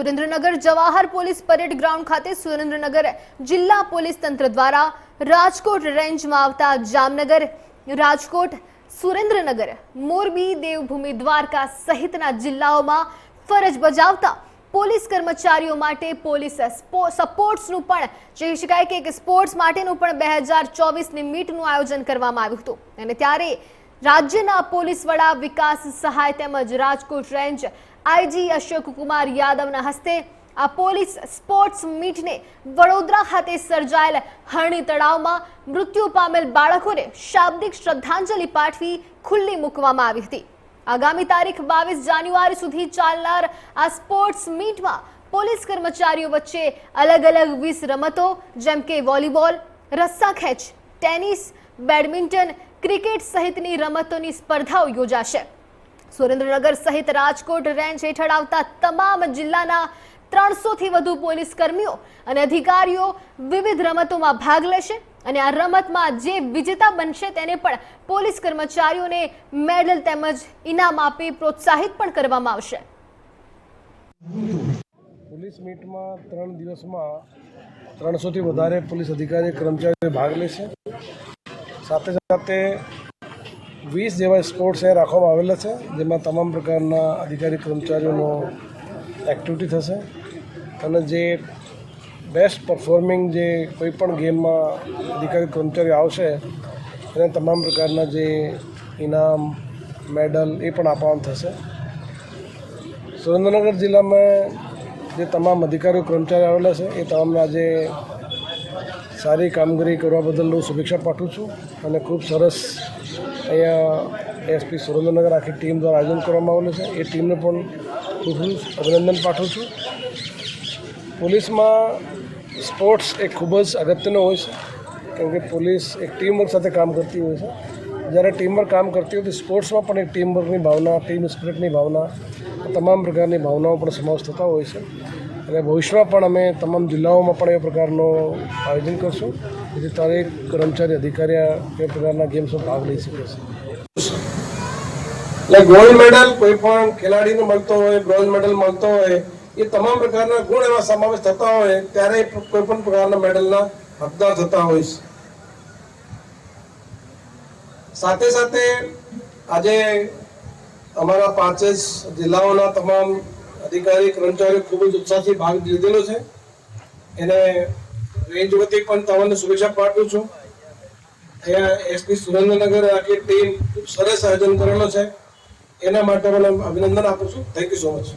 Surendranagar Jawahar police parade ground ખાતે સુરેન્દ્રનગર જિલ્લા police તંત્ર દ્વારા રાજકોટ રેન્જમાં આવતા જામનગર, રાજકોટ, સુરેન્દ્રનગર, મોરબી, દેવભૂમિ, દ્વારકા સહિતના જિલ્લાઓમાં ફરજ બજાવતા પોલીસ કર્મચારીઓ માટે પોલીસ સ્પો- સપોર્ટ્સનું પણ જોઈ શકાય કે એક સ્પોર્ટ્સ માટેનું પણ બે હજાર ચોવીસની મીટનું આયોજન કરવામાં આવ્યું હતું. અને ત્યારે રાજ્યના પોલીસ વડા વિકાસ સહાય તેમજ રાજકોટ રેન્જ આઈજી અશોક કુમાર યાદવના હસ્તે આ પોલીસ સ્પોર્ટ્સ મીટને વડોદરા ખાતે સર્જાયેલ હરણી તળાવમાં મૃત્યુ પામેલ બાળકોને શાબ્દિક શ્રદ્ધાંજલિ પાઠવી ખુલ્લી મૂકવામાં આવી હતી. આગામી તારીખ બાવીસ જાન્યુઆરી સુધી ચાલનાર આ સ્પોર્ટ્સ મીટમાં પોલીસ કર્મચારીઓ વચ્ચે અલગ અલગ વીસ રમતો, જેમ કે વોલીબોલ, રસ્સા ખેંચ, ટેનિસ, બેડમિન્ટન, ક્રિકેટ સહિતની રમતોની સ્પર્ધાઓ યોજાશે. સુરેન્દ્રનગર સહિત રાજકોટ રેન્જ હેઠળ આવતા તમામ જિલ્લાના ત્રણસોથી વધુ પોલીસ કર્મીઓ અને અધિકારીઓ વિવિધ રમતોમાં ભાગ લેશે અને આ રમતમાં જે વિજેતા બનશે તેને પણ પોલીસ કર્મચારીઓને મેડલ તેમજ ઇનામ આપી પ્રોત્સાહિત પણ કરવામાં આવશે. પોલીસ મીટમાં ત્રણ દિવસમાં ત્રણસોથી વધારે પોલીસ અધિકારી કર્મચારીઓ ભાગ લેશે. સાથે સાથે વીસ જેવા સ્પોર્ટ્સ એ રાખવામાં આવેલા છે, જેમાં તમામ પ્રકારના અધિકારી, કર્મચારીઓનો એક્ટિવિટી થશે અને જે બેસ્ટ પરફોર્મિંગ જે કોઈ પણ ગેમમાં અધિકારી, કર્મચારીઓ આવશે, એને તમામ પ્રકારના જે ઇનામ, મેડલ એ પણ આપવાનું થશે. સુરેન્દ્રનગર જિલ્લામાં જે તમામ અધિકારીઓ, કર્મચારીઓ આવેલા છે, એ તમામને આજે સારી કામગીરી કરવા બદલ હું શુભેચ્છા પાઠવું છું અને ખૂબ સરસ અહીંયા એસપી સુરેન્દ્રનગર આખી ટીમ દ્વારા આયોજન કરવામાં આવેલું છે. એ ટીમને પણ ખૂબ અભિનંદન પાઠવું છું. પોલીસમાં સ્પોર્ટ્સ એ ખૂબ જ અગત્યનો હોય છે, કેમ કે પોલીસ એક ટીમવર્ક સાથે કામ કરતી હોય છે. જ્યારે ટીમવર્ક કામ કરતી હોય તો સ્પોર્ટ્સમાં પણ એક ટીમવર્કની ભાવના, ટીમ સ્પિરિટની ભાવના, તમામ પ્રકારની ભાવનાઓ પણ સમાવેશ થતા હોય છે. અને ભવિષ્યમાં પણ અમે તમામ જિલ્લાઓમાં પણ એ પ્રકારનું આયોજન કરશું. જેથી દરેક કર્મચારી અધિકારી એ પ્રકારના ગેમ્સમાં ભાગ લઈ શકે છે. એટલે ગોલ્ડ મેડલ કોઈ પણ ખેલાડીને મળતો હોય, બ્રોન્ઝ મેડલ મળતો હોય, એ તમામ પ્રકારના ગુણ એવા સમાવેશ થતા હોય, ત્યારે કોઈ પણ પ્રકારના મેડલના હકદાર થતા હોય છે. સાથે સાથે આજે અમારા પાંચે જિલ્લાઓના તમામ અધિકારી, કર્મચારીઓ ખૂબ જ ઉત્સાહથી ભાગ લીધેલો છે. એને રેન્જ વતી પણ તમને શુભેચ્છા પાઠવું છું. અહીંયા એસપી સુરેન્દ્રનગર આખી ટીમ ખૂબ સરસ આયોજન કરેલો છે. એના માટે મને અભિનંદન આપું છું. Thank you so much